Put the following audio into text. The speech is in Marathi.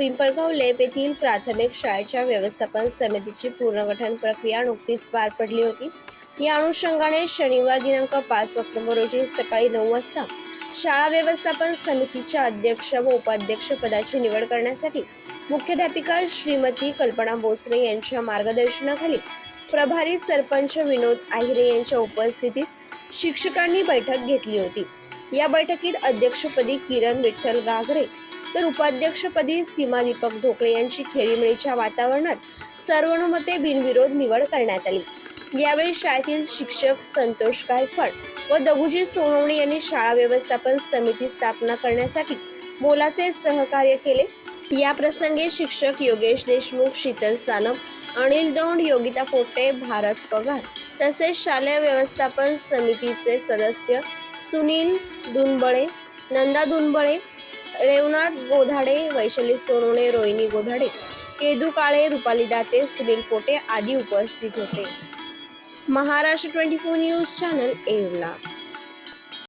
पिंपळगाव लेप येथील प्राथमिक शाळेच्या व्यवस्थापन समितीची पुनर्गठन प्रक्रिया नुकतीच पार पडली होती. या अनुषंगाने शनिवार दिनांक पाच ऑक्टोबर रोजी सकाळी नऊ वाजता शाळा व्यवस्थापन समितीच्या अध्यक्ष व उपाध्यक्ष पदाची निवड करण्यासाठी मुख्याध्यापिका श्रीमती कल्पना बोसरे यांच्या मार्गदर्शनाखाली प्रभारी सरपंच विनोद आहिरे यांच्या उपस्थितीत शिक्षकांनी बैठक घेतली होती. या बैठकीत अध्यक्षपदी किरण विठ्ठल गागरे तर उपाध्यक्षपदी सीमा दीपक ढोकळे यांची खेळीमेळीच्या वातावरणात सर्वानुमते बिनविरोध निवड करण्यात आली. यावेळी शाळेतील शिक्षक संतोष गायकवाड व दगुजी सोनवणे यांनी शाळा व्यवस्थापन समिती स्थापना करण्यासाठी मोलाचे सहकार्य केले. या प्रसंगी शिक्षक योगेश देशमुख शीतल सानप अनिल दौंड योगिता पोटे भारत पगार तसेच शालेय व्यवस्थापन समितीचे सदस्य सुनील दुनबळे नंदा दुनबळे रेवनाथ गोधाडे वैशाली सोनवणे रोहिणी गोधाडे केदू काळे रुपाली दाते सुनील पोटे आदी उपस्थित होते. Maharashtra twenty four news channel एरला.